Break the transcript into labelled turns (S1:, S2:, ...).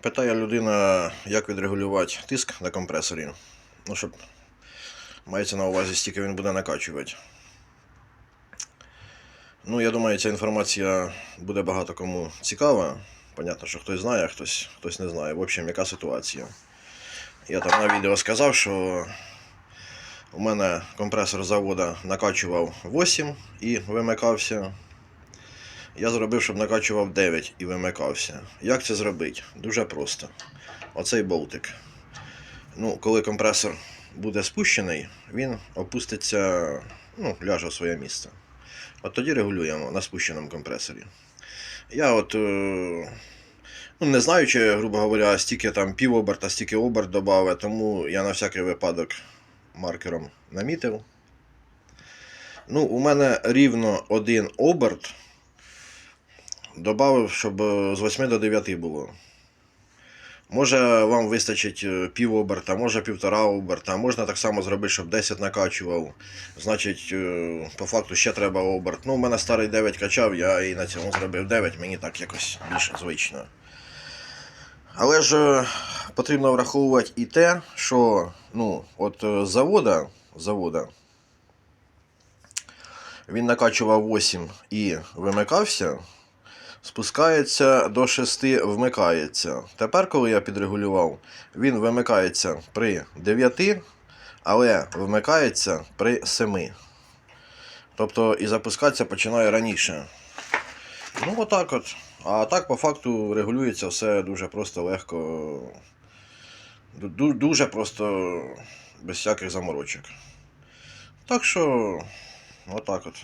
S1: Питає людина, як відрегулювати тиск на компресорі. Ну, щоб мається на увазі, стільки він буде накачувати. Ну, я думаю, ця інформація буде багато кому цікава. Понятно, що хтось знає, а хтось, хтось не знає. В общем, яка ситуація. Я там на відео сказав, що у мене компресор завода накачував 8 і вимикався. Я зробив, щоб накачував 9 і вимикався. Як це зробити? Дуже просто. Оцей болтик. Ну, коли компресор буде спущений, він опуститься, ну, ляже в своє місце. От тоді регулюємо на спущеному компресорі. Я от е, ну, не знаю, чи, грубо говоря, стільки там пів оберта, стільки оберт додав, тому я на всякий випадок маркером намітив. Ну, у мене рівно один оберт. Добавив, щоб е, з 8 до 9 було. Може вам вистачить е, пів оберта, може півтора оберта, можна так само зробити, щоб 10 накачував. Значить, е, по факту ще треба оберт. Ну, у мене старий 9 качав, я і на цьому зробив 9, мені так якось більше звично. Але ж потрібно враховувати і те, що ну, от завода, завода він накачував 8 і вимикався спускається до 6, вмикається. Тепер, коли я підрегулював, він вимикається при 9, але вмикається при 7. Тобто і запускатися починає раніше. Ну, отак от. А так, по факту, регулюється все дуже просто легко. Дуже просто без всяких заморочок. Так що, отак от.